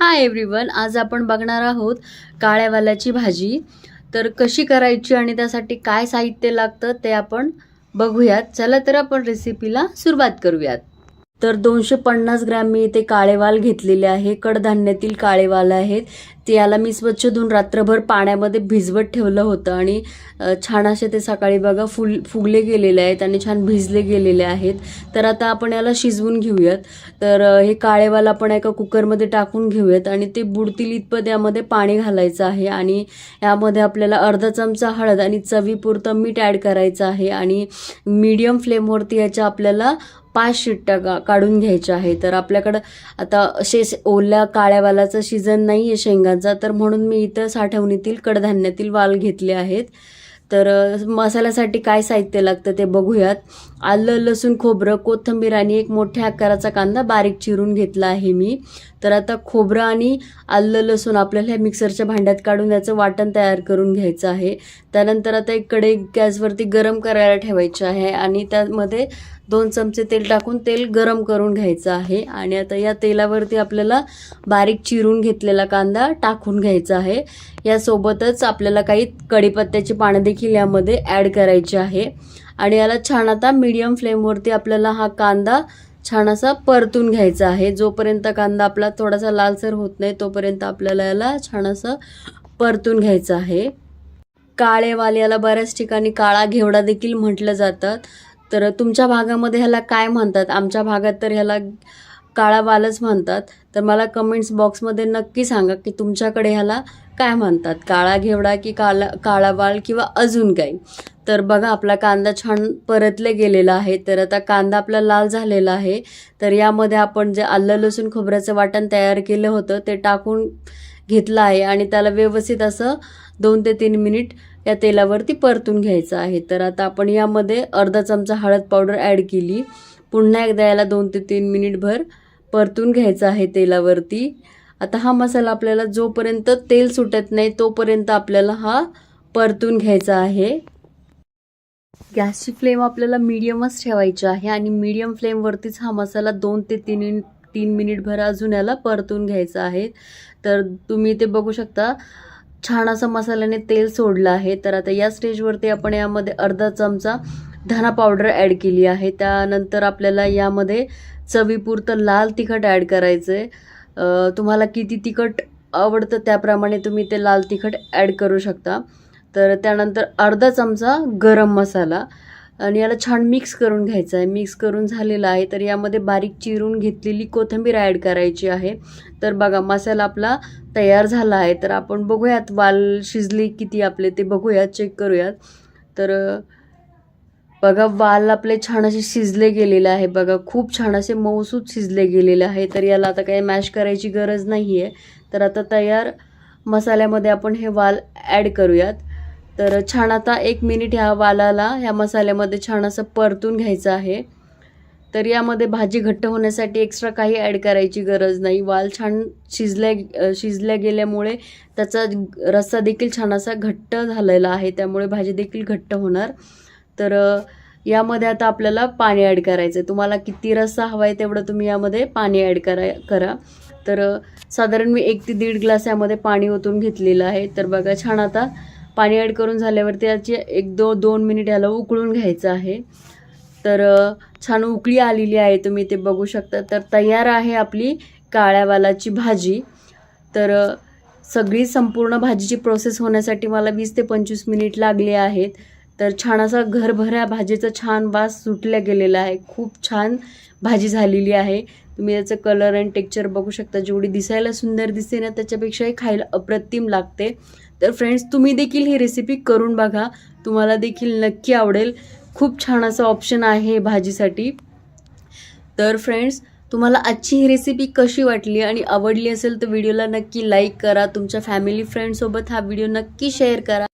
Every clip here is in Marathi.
हाय एव्हरीवन आज आपण बघणार आहोत काळ्यावाल्याची भाजी. तर कशी करायची आणि त्यासाठी काय साहित्य लागतं ते आपण बघूयात. चला तर आपण रेसिपीला सुरुवात करूयात. तर दोनशे पन्नास ग्रॅम मी इथे काळेवाल घेतलेले आहे. कडधान्यातील काळेवाल आहेत. ते याला मी स्वच्छ धुवून रात्रभर पाण्यामध्ये भिजवत ठेवलं होतं. आणि छान असे ते सकाळी बघा फुल फुगले गेलेले आहेत आणि छान भिजले गेलेले आहेत. तर आता आपण याला शिजवून घेऊयात. तर हे काळेवाला आपण एका कुकरमध्ये टाकून घेऊयात आणि ते बुडतील इतपत यामध्ये पाणी घालायचं आहे. आणि यामध्ये आपल्याला अर्धा चमचा हळद आणि चवीपुरतं मीठ ॲड करायचं आहे. आणि मीडियम फ्लेमवरती याच्या आपल्याला पाच शिट्ट्या का काढून घ्यायच्या आहे तर आपल्याकडं आता असे ओल्या काळ्यावालाचं सीझन नाही आहे शेंगाचा तर म्हणून मी इथं साठवणीतील कडधान्यातील वाल घेतले आहेत. तर मसाल्यासाठी काय साहित्य लागतं ते बघूयात. आलं लसूण खोबरं कोथिंबीर आणि एक मोठ्या आकाराचा कांदा बारीक चिरून घेतला आहे मी. तर आता खोबरं आणि आलं लसूण आपल्याला ह्या मिक्सरच्या भांड्यात काढून याचं वाटण तयार करून घ्यायचं आहे. त्यानंतर आता एक कढई गॅसवरती गरम करायला ठेवायची आहे आणि त्यामध्ये दोन चमचे तेल टाकून तेल गरम करून घ्यायचं आहे. आणि आता या तेलावरती आपल्याला बारीक चिरून घेतलेला कांदा टाकून घ्यायचा आहे. यासोबतच आपल्याला काही कढीपत्त्याची पानं देखील यामध्ये ॲड करायची आहे. आणि याला छान आता मीडियम फ्लेमवरती आपल्याला हा कांदा छान असा परतून घ्यायचा आहे. जोपर्यंत कांदा आपला थोडासा लालसर होत नाही तोपर्यंत आपल्याला याला छान असं परतून घ्यायचं आहे. काळेवाल याला बऱ्याच ठिकाणी काळा घेवडा देखील म्हटलं जातात तर तुमच्या भागामध्ये ह्याला काय म्हणतात? आमच्या भागात तर ह्याला काळा बालच म्हणतात. तर मला कमेंट्स बॉक्समध्ये नक्की सांगा की तुमच्याकडे ह्याला काय म्हणतात? काळा घेवडा की काला काळा बाल किंवा अजून काही? तर बघा आपला कांदा छान परतले गेलेला आहे. तर आता कांदा आपला लाल झालेला आहे. तर यामध्ये आपण जे आलं लसूण खोबऱ्याचं वाटण तयार केलं होतं ते टाकून घेतलं आहे. आणि त्याला व्यवस्थित असं दोन ते तीन मिनिट या तेलावरती परतून घ्यायचं आहे. तर आता आपण यामध्ये अर्धा चमचा हळद पावडर ॲड केली. पुन्हा एकदा याला दोन ते तीन मिनिटभर परतून घ्यायचं आहे तेलावरती. आता हा मसाला आपल्याला जोपर्यंत तेल सुटत नाही तोपर्यंत आपल्याला हा परतून घ्यायचा आहे. गॅसची फ्लेम आपल्याला मीडियमच ठेवायची आहे आणि मीडियम फ्लेमवरतीच हा मसाला दोन ते तीन तीन मिनिटभर अजून याला परतून घ्यायचा आहे. तर तुम्ही ते बघू शकता छान असं मसाल्याने तेल सोडलं आहे. तर आता या स्टेजवरती आपण यामध्ये अर्धा चमचा धना पावडर ॲड केली आहे. त्यानंतर आपल्याला यामध्ये चवीपुरतं लाल तिखट ॲड करायचं आहे तुम्हाला किती तिखट आवडतं त्याप्रमाणे तुम्ही ते लाल तिखट ॲड करू शकता. तर त्यानंतर अर्धा चमचा गरम मसाला. आणि याला छान मिक्स करून घ्यायचं आहे मिक्स करून झालेला आहे. तर यामध्ये बारीक चिरून घेतलेली कोथिंबीर ॲड करायची आहे. तर बघा मसाला आपला तयार झाला आहे. तर आपण बघूयात वाल शिजले किती आपले ते बघूयात चेक करूयात. तर बघा वाल आपले छान असे शिजले गेलेले आहे बघा. खूप छान असे मऊसूत शिजले गेलेले आहे. तर याला आता काही मॅश करायची गरज नाही आहे तर आता तयार मसाल्यामध्ये आपण हे वाल ॲड करूयात. तर छान आता एक मिनिट ह्या वालाला ह्या मसाल्यामध्ये छान असं परतून घ्यायचं आहे. तर यामध्ये भाजी घट्ट होण्यासाठी एक्स्ट्रा काही ॲड करायची गरज नाही. वाल छान शिजल्या शिजल्या गेल्यामुळे त्याचा रस्सा देखील छान असा घट्ट झालेला आहे. त्यामुळे भाजी देखील घट्ट होणार. तर यामध्ये आता आपल्याला पाणी ॲड करायचं आहे तुम्हाला किती रस्सा हवा आहे तेवढं तुम्ही यामध्ये पाणी ॲड करा करा. तर साधारण मी एक ते दीड ग्लास यामध्ये पाणी ओतून घेतलेलं आहे. तर बघा छान आता पाणी ॲड करून झाल्यावरती याची एक दो दोन मिनिट याला उकळून घ्यायचं आहे. तर छान उकळी आलेली आहे तुम्ही ते बघू शकता. तर तयार आहे आपली काळ्या वालाची भाजी. तर सगळी संपूर्ण भाजीची प्रोसेस होण्यासाठी मला वीस ते पंचवीस मिनिट लागले आहेत. तर छान असा घरभऱ्या भाजीचा छान वास सुटल्या गेलेला आहे. खूप छान भाजी झालेली आहे. तुम्ही याचं कलर अँड टेक्चर बघू शकता. जेवढी दिसायला सुंदर दिसते ना त्याच्यापेक्षाही खायला अप्रतिम लागते. तर फ्रेंड्स तुम्ही देखील ही रेसिपी करून बघा. तुम्हाला देखील नक्की आवडेल. खूप छान असं ऑप्शन आहे हे भाजीसाठी. तर फ्रेंड्स तुम्हाला आजची ही रेसिपी कशी वाटली आणि आवडली असेल तर व्हिडिओला नक्की लाईक करा. तुमच्या फॅमिली फ्रेंडसोबत हा व्हिडिओ नक्की शेअर करा.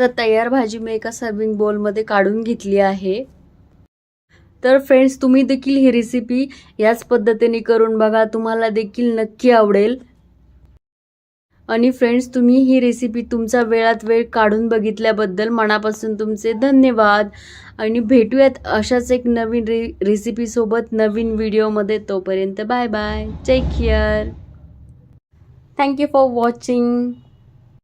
तर तयार भाजी मी एका सर्विंग बोलमध्ये काढून घेतली आहे. तर फ्रेंड्स तुम्ही देखील ही रेसिपी याच पद्धतीने करून बघा. तुम्हाला देखील नक्की आवडेल. आणि फ्रेंड्स तुम्ही ही रेसिपी तुमचा वेळात वेळ काढून बघितल्याबद्दल मनापासून तुमचे धन्यवाद. आणि भेटूयात अशाच एक नवीन रे रेसिपीसोबत नवीन व्हिडिओमध्ये तोपर्यंत bye bye take care thank you for watching